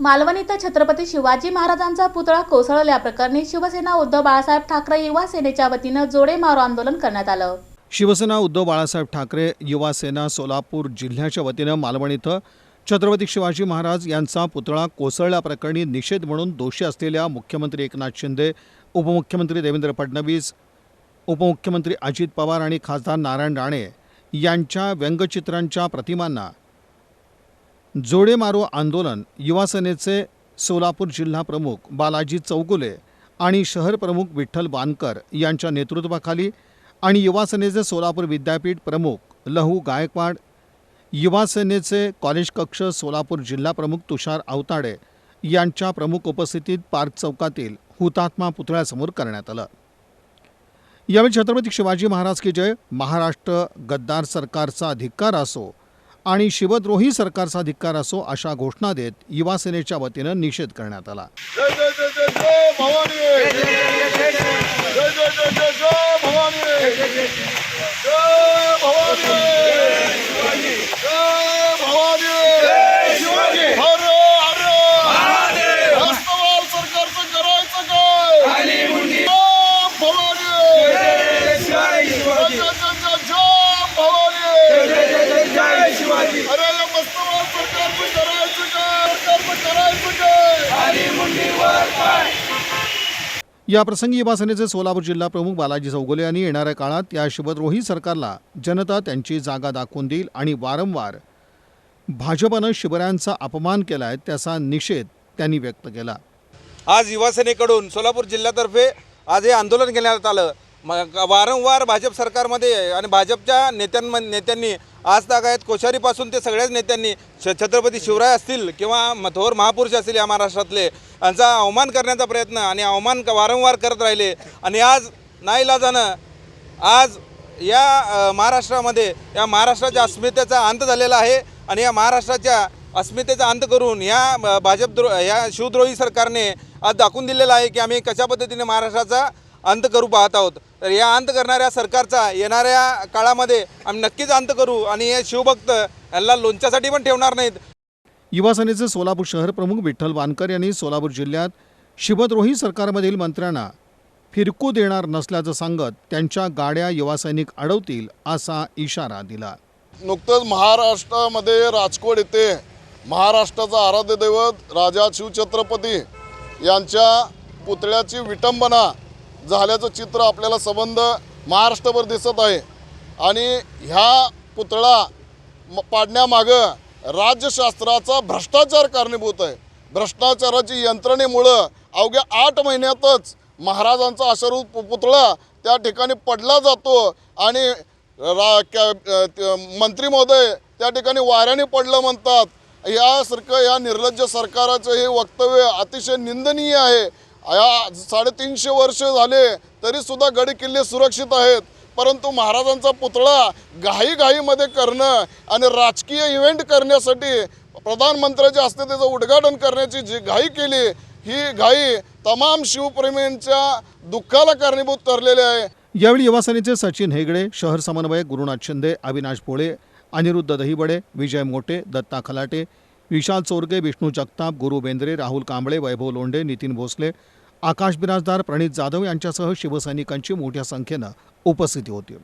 मालवण इथं छत्रपती शिवाजी महाराजांचा पुतळा कोसळल्याप्रकरणी शिवसेना उद्धव बाळासाहेब ठाकरे युवा सेनेच्या वतीनं जोडे मारो आंदोलन करण्यात आलं. शिवसेना उद्धव बाळासाहेब ठाकरे युवा सेना सोलापूर जिल्ह्याच्या वतीनं मालवण इथं छत्रपती शिवाजी महाराज यांचा पुतळा कोसळल्याप्रकरणी निषेध म्हणून दोषी असलेल्या मुख्यमंत्री एकनाथ शिंदे उपमुख्यमंत्री देवेंद्र फडणवीस उपमुख्यमंत्री अजित पवार आणि खासदार नारायण राणे यांच्या व्यंगचित्रांच्या प्रतिमांना जोडे मारो आंदोलन युवासेनेचे सोलापूर जिल्हा प्रमुख बालाजी चौगुले आणि शहर प्रमुख विठ्ठल वानकर यांच्या नेतृत्वाखाली आणि युवासेनेचे सोलापूर विद्यापीठ प्रमुख लहू गायकवाड युवासेनेचे कॉलेज कक्ष सोलापूर जिल्हा प्रमुख तुषार आवताडे यांच्या प्रमुख उपस्थितीत पार्क चौकातील हुतात्मा पुतळ्यासमोर करण्यात आलं. यावेळी छत्रपती शिवाजी महाराज की जय महाराष्ट्र गद्दार सरकारचा धिक्कार असो आणि शिवद्रोही सरकारचा धिक्कार असो अशा घोषणा देत युवा सेनेच्या वतीनं निषेध करण्यात आला. या प्रसंगी युवा सेनेचे सोलापूर जिल्हा प्रमुख बालाजी चौगुले यांनी येणाऱ्या काळात या शिवद्रोही सरकारला जनता त्यांची जागा दाखवून देईल आणि वारंवार भाजपनं शिवरायांचा अपमान केलाय त्याचा निषेध त्यांनी व्यक्त केला. आज युवासेनेकडून सोलापूर जिल्ह्यातर्फे आज हे आंदोलन घेण्यात आलं. मग वारंवार भाजप सरकारमध्ये आणि भाजपच्या नेत्यांम नेत्यांनी आज तागायत कोश्यारीपासून ते सगळ्याच नेत्यांनी छ छत्रपती शिवराय असतील किंवा म- थोर महापुरुष असतील या महाराष्ट्रातले यांचा अवमान करण्याचा प्रयत्न आणि अवमान वारंवार करत राहिले. आणि आज नाईलाजानं आज या महाराष्ट्रामध्ये या महाराष्ट्राच्या अस्मितेचा अंत झालेला आहे आणि या महाराष्ट्राच्या अस्मितेचा अंत करून या भाजपद्रो भाजप द्रो या शिवद्रोही सरकारने आज दाखवून दिलेलं आहे की आम्ही कशा पद्धतीने महाराष्ट्राचा अंत करू पाहत आहोत. तर या अंत करणाऱ्या सरकारचा येणाऱ्या काळामध्ये आम्ही नक्कीच अंत करू आणि हे शिवभक्त यांना लोणच्यासाठी पण ठेवणार नाहीत. युवा सेनेचे सोलापूर शहर प्रमुख विठ्ठल वानकर यांनी सोलापूर जिल्ह्यात शिवद्रोही सरकारमधील मंत्र्यांना फिरकू देणार नसल्याचं सांगत त्यांच्या गाड्या युवा सैनिक अडवतील असा इशारा दिला. नुकतंच महाराष्ट्रामध्ये राजकोट येथे महाराष्ट्राचा आराध्य दैवत राजा शिवछत्रपती यांच्या पुतळ्याची विटंबना झाल्याचं चित्र आपल्याला संबंध महाराष्ट्रभर दिसत आहे. आणि ह्या पुतळा म- पाडण्यामागं राज्यशास्त्राचा भ्रष्टाचार कारणीभूत आहे. भ्रष्टाचाराची यंत्रणेमुळं अवघ्या आठ महिन्यातच महाराजांचा अश्वरूप पु- पुतळा त्या ठिकाणी पडला जातो आणि रा कॅ मंत्री महोदय त्या ठिकाणी वाऱ्याने पडलं म्हणतात. यासारखं या निर्लज्ज सरकाराचं हे वक्तव्य अतिशय निंदनीय आहे. या साडेतीनशे वर्ष झाले तरीसुद्धा गड किल्ले सुरक्षित आहेत. परंतु महाराजांचा पुतळा घाईघाईमध्ये करणं आणि राजकीय इव्हेंट करण्यासाठी प्रधानमंत्र्याच्या हस्ते त्याचं उद्घाटन करण्याची जी घाई केली ही घाई तमाम शिवप्रेमींच्या दुःखाला कारणीभूत ठरलेली आहे. यावेळी युवासेनेचे सचिन हेगडे शहर समन्वयक गुरुनाथ शिंदे अविनाश भोळे अनिरुद्ध दहिबडे विजय मोटे दत्ता खलाटे विशाल चोरगे विष्णू जगताप गुरु बेंद्रे राहुल कांबळे वैभव लोंढे नितीन भोसले आकाश बिराजदार प्रणित जाधव यांच्यासह शिवसैनिकांची मोठ्या संख्येनं उपस्थिती होती.